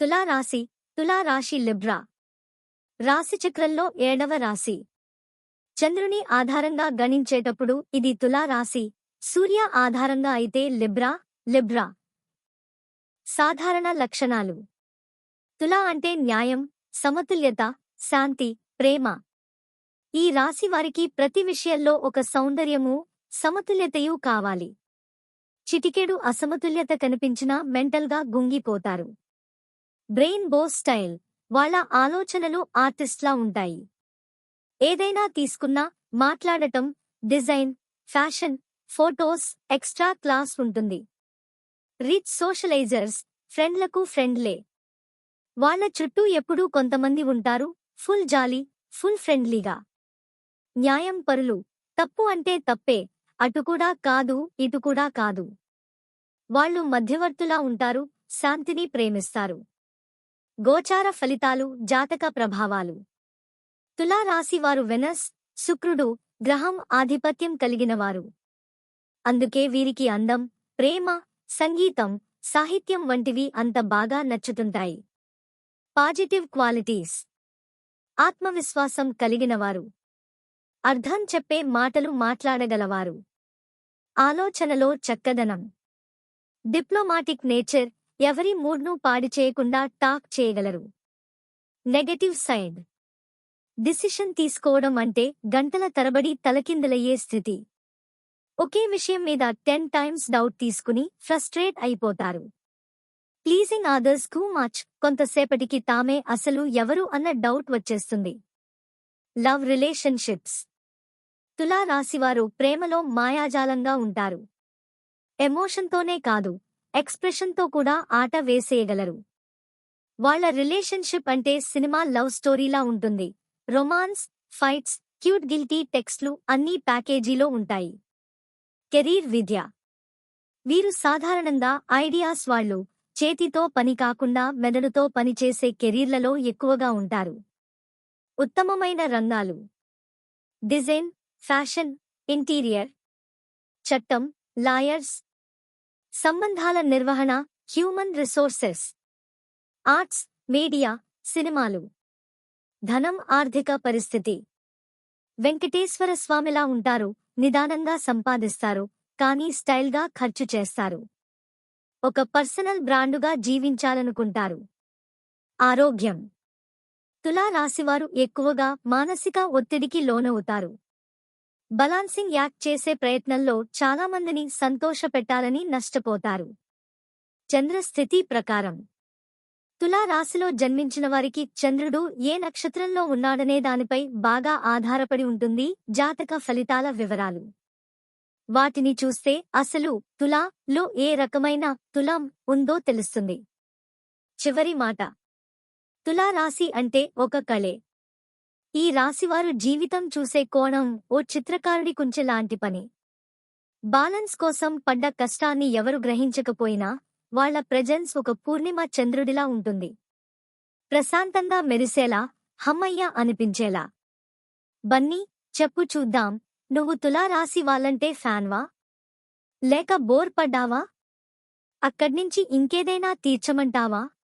తులారాశి తులారాశి లిబ్రా. రాశిచక్రంలో ఏడవ రాశి. చంద్రుని ఆధారంగా గణించేటప్పుడు ఇది తులారాశి సూర్య ఆధారంగా అయితే లిబ్రా లిబ్రా. సాధారణ లక్షణాలు. తులా అంటే న్యాయం సమతుల్యత శాంతి ప్రేమ. ఈ రాశి వారికి ప్రతి విషయంలో ఒక సౌందర్యము సమతుల్యతయు కావాలి. చిటికెడు అసమతుల్యత కనిపించినా మెంటల్గా గుంగిపోతారు. బ్రెయిన్ బో స్టైల్. వాళ్ళ ఆలోచనలు ఆర్టిస్ట్లా ఉంటాయి. ఏదైనా తీసుకున్నా మాట్లాడటం design fashion photos extra class ఉంటుంది. రిచ్ సోషలైజర్స్ ఫ్రెండ్లకు ఫ్రెండ్లే. వాళ్ళ చుట్టూ ఎప్పుడూ కొంతమంది ఉంటారు ఫుల్ జాలీ ఫుల్ ఫ్రెండ్లీగా. న్యాయం పరులు. తప్పు అంటే తప్పే. అటు కూడా కాదు ఇటు కూడా కాదు. వాళ్ళు మధ్యవర్తులా ఉంటారు శాంతిని ప్రేమిస్తారు. గోచార ఫలితాలు జాతక ప్రభావాలు. తులారాశివారు వెనస్ శుక్రుడు గ్రహం ఆధిపత్యం కలిగినవారు. అందుకే వీరికి అందం ప్రేమ సంగీతం సాహిత్యం వంటివి అంత బాగా నచ్చుతుంటాయి. Positive qualities. ఆత్మవిశ్వాసం కలిగినవారు. అర్థం చెప్పే మాటలు మాట్లాడగలవారు. ఆలోచనలో చక్కదనం. డిప్లొమాటిక్ నేచర్ ఎవరి మూడ్ను పాడి చేయకుండా టాక్ చేయగలరు. Negative side. డిసిషన్ తీసుకోవడం అంటే గంటల తరబడి తలకిందులయ్యే స్థితి. ఒకే విషయం మీద టెన్ టైమ్స్ డౌట్ తీసుకుని ఫ్రస్ట్రేట్ అయిపోతారు. ప్లీజింగ్ ఆదర్స్కు మచ్. కొంతసేపటికి తామే అసలు ఎవరు అన్న డౌట్ వచ్చేస్తుంది. Love relationships. తులా రాశివారు ప్రేమలో మాయాజాలంగా ఉంటారు. ఎమోషన్తోనే కాదు ఎక్స్ప్రెషన్తో కూడా ఆట వేసేయగలరు. వాళ్ళ రిలేషన్షిప్ అంటే సినిమా లవ్ స్టోరీలా ఉంటుంది. రొమాన్స్ ఫైట్స్ క్యూట్ గిల్టీ టెక్స్ట్లు అన్నీ ప్యాకేజీలో ఉంటాయి. కెరీర్ విద్య. వీరు సాధారణంగా ఐడియాస్ వాళ్ళు చేతితో పని కాకుండా మెదడుతో పనిచేసే కెరీర్లలో ఎక్కువగా ఉంటారు. ఉత్తమమైన రంగాలు. Design fashion interior. చట్టం లాయర్స్ సంబంధాల నిర్వహణ హ్యూమన్ రిసోర్సెస్ ఆర్ట్స్ మీడియా సినిమాలు. ధనం ఆర్థిక పరిస్థితి. వెంకటేశ్వర స్వామిలా ఉంటారు నిదానంగా సంపాదిస్తారు కానీ స్టైల్గా ఖర్చు చేస్తారు. ఒక పర్సనల్ బ్రాండుగా జీవించాలనుకుంటారు. ఆరోగ్యం. తులా రాశివారు ఎక్కువగా మానసిక ఒత్తిడికి లోనవుతారు. బలాన్సింగ్ యాక్ట్ చేసే ప్రయత్నంలో చాలామందిని సంతోషపెట్టాలని నష్టపోతారు. చంద్రస్థితి ప్రకారం తులా రాశిలో జన్మించిన వారికి చంద్రుడు ఏ నక్షత్రంలో ఉన్నాడనే దానిపై బాగా ఆధారపడి ఉంటుంది. జాతక ఫలితాల వివరాలు. వాటిని చూస్తే అసలు తులా లో ఏ రకమైన తులాం ఉందో తెలుస్తుంది. చివరి మాట. తులా రాశి అంటే ఒక కళే. ఈ రాశివారు జీవితం చూసే కోణం ఓ చిత్రకారుడి కుంచెలాంటి పని. బాలన్స్ కోసం పడ్డ కష్టాన్ని ఎవరు గ్రహించకపోయినా వాళ్ళ ప్రెజెన్స్ ఒక పూర్ణిమ చంద్రుడిలా ఉంటుంది. ప్రశాంతంగా మెరిసేలా హమ్మయ్య అనిపించేలా. బన్నీ చెప్పు చూద్దాం నువ్వు తులారాశి వాళ్ళంటే ఫ్యాన్వా? లేక బోర్ పడ్డావా? అక్కడ్నించి ఇంకేదైనా తీర్చమంటావా?